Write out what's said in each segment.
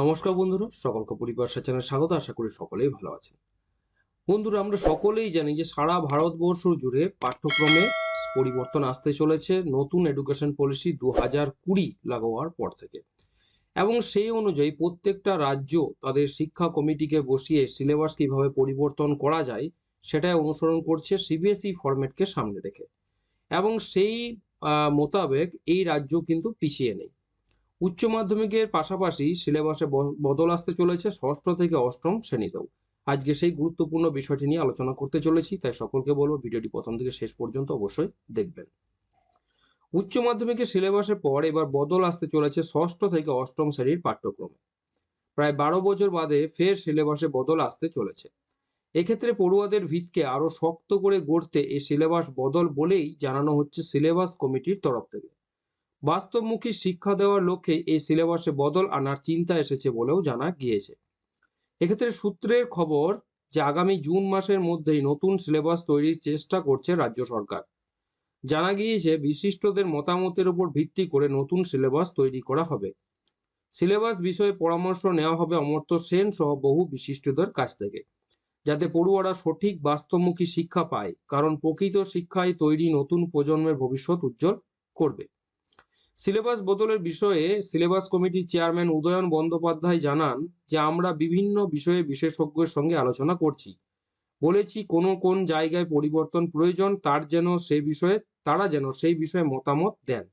নমস্কার বন্ধুরা, সকলকে পরিবার চ্যানেলে স্বাগত, আশা করি সকলেই ভালো আছেন। বন্ধুরা, আমরা সকলেই জানি যে সারা ভারতবর্ষ জুড়ে পাঠ্যক্রমে পরিবর্তন আসতে চলেছে, নতুন এডুকেশন পলিসি দু হাজার কুড়ি লাগু হওয়ার পর থেকে। এবং সেই অনুযায়ী প্রত্যেকটা রাজ্য তাদের শিক্ষা কমিটিকে বসিয়ে সিলেবাস কীভাবে পরিবর্তন করা যায়, সেটাই অনুসরণ করছে সিবিএসই ফরম্যাটকে সামনে রেখে। এবং সেই মোতাবেক এই রাজ্য কিন্তু পিছিয়ে নেই। উচ্চ মাধ্যমিকের পাশাপাশি সিলেবাসে বদল আসতে চলেছে ষষ্ঠ থেকে অষ্টম শ্রেণীতেও। আজকে সেই গুরুত্বপূর্ণ বিষয়টি নিয়ে আলোচনা করতে চলেছি, তাই সকলকে বলব ভিডিওটি প্রথম থেকে শেষ পর্যন্ত অবশ্যই দেখবেন। উচ্চ মাধ্যমিকের সিলেবাসের পর এবার বদল আসতে চলেছে ষষ্ঠ থেকে অষ্টম শ্রেণির পাঠ্যক্রমে। প্রায় বারো বছর বাদে ফের সিলেবাসে বদল আসতে চলেছে। এক্ষেত্রে পড়ুয়াদের ভিতকে আরও শক্ত করে গড়তে এই সিলেবাস বদল বলেই জানানো হচ্ছে সিলেবাস কমিটির তরফ থেকে। বাস্তবমুখী শিক্ষা দেওয়ার লক্ষ্যে এই সিলেবাসে বদল আনার চিন্তা এসেছে বলেও জানা গিয়েছে। এক্ষেত্রে সূত্রের খবর যে আগামী জুন মাসের মধ্যেই নতুন সিলেবাস তৈরির চেষ্টা করছে রাজ্য সরকার। জানা গিয়েছে, বিশিষ্টদের মতামতের উপর ভিত্তি করে নতুন সিলেবাস তৈরি করা হবে। সিলেবাস বিষয়ে পরামর্শ নেওয়া হবে অমর্ত্য সেন সহ বহু বিশিষ্টদের কাছ থেকে, যাতে পড়ুয়ারা সঠিক বাস্তবমুখী শিক্ষা পায়, কারণ প্রকৃত শিক্ষায় তৈরি নতুন প্রজন্মের ভবিষ্যৎ উজ্জ্বল করবে। সিলেবাস বদলের বিষয়ে সিলেবাস কমিটির চেয়ারম্যান উদয়ন বন্দ্যোপাধ্যায় জানান যে, আমরা বিভিন্ন বিষয়ে বিশেষজ্ঞের সঙ্গে আলোচনা করছি। বলেছি, কোন কোন জায়গায় পরিবর্তন প্রয়োজন, তার যেন সেই বিষয়ে, তারা যেন সেই বিষয়ে মতামত দেন।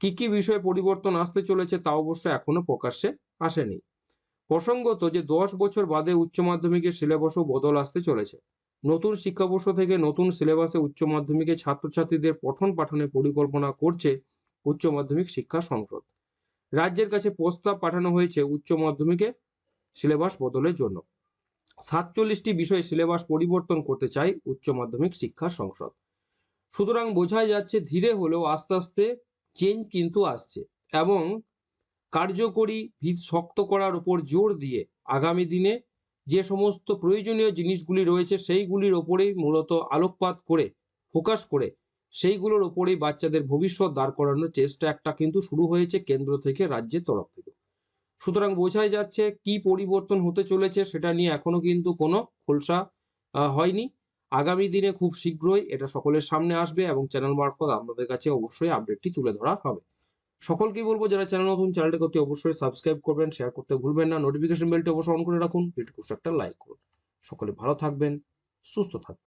কি কি বিষয়ে পরিবর্তন আসতে চলেছে তা অবশ্য এখনও প্রকাশ্যে আসেনি। প্রসঙ্গত যে, দশ বছর বাদে উচ্চ মাধ্যমিকের সিলেবাসও বদল আসতে চলেছে। নতুন শিক্ষাবর্ষ থেকে নতুন সিলেবাসে উচ্চ মাধ্যমিকের ছাত্রছাত্রীদের পঠন পাঠনের পরিকল্পনা করছে উচ্চ মাধ্যমিক শিক্ষা সংসদ। রাজ্যের কাছে প্রস্তাব পাঠানো হয়েছে উচ্চ মাধ্যমিকে সিলেবাস বদলের জন্য। সাতচল্লিশটি বিষয়ে সিলেবাস পরিবর্তন করতে চাই উচ্চ মাধ্যমিক শিক্ষা সংসদ। সুতরাং বোঝাই যাচ্ছে ধীরে হলেও আস্তে আস্তে চেঞ্জ কিন্তু আসছে এবং কার্যকরী ভিত শক্ত করার উপর জোর দিয়ে আগামী দিনে যে সমস্ত প্রয়োজনীয় জিনিসগুলি রয়েছে সেইগুলির ওপরেই মূলত আলোকপাত করে ফোকাস করে সেইগুলোর ওপরেই বাচ্চাদের ভবিষ্যৎ দাঁড় করানোর চেষ্টা একটা কিন্তু শুরু হয়েছে কেন্দ্র থেকে রাজ্যের তরফ থেকে। সুতরাং বোঝাই যাচ্ছে কি পরিবর্তন হতে চলেছে সেটা নিয়ে এখনও কিন্তু কোনো খোলসা হয়নি। আগামী দিনে খুব শীঘ্রই এটা সকলের সামনে আসবে এবং চ্যানেল মারফত আপনাদের কাছে অবশ্যই আপডেটটি তুলে ধরা হবে। সকলকে বলব, যারা চ্যানেল নতুন চ্যানেলটাকে করতে অবশ্যই সাবস্ক্রাইব করবেন, শেয়ার করতে ভুলবেন না। নোটিফিকেশন বেলটি অবশ্যই অন করে রাখুন। ভিডিওটি একটা লাইক করুন। সকলে ভালো থাকবেন, সুস্থ থাকবেন।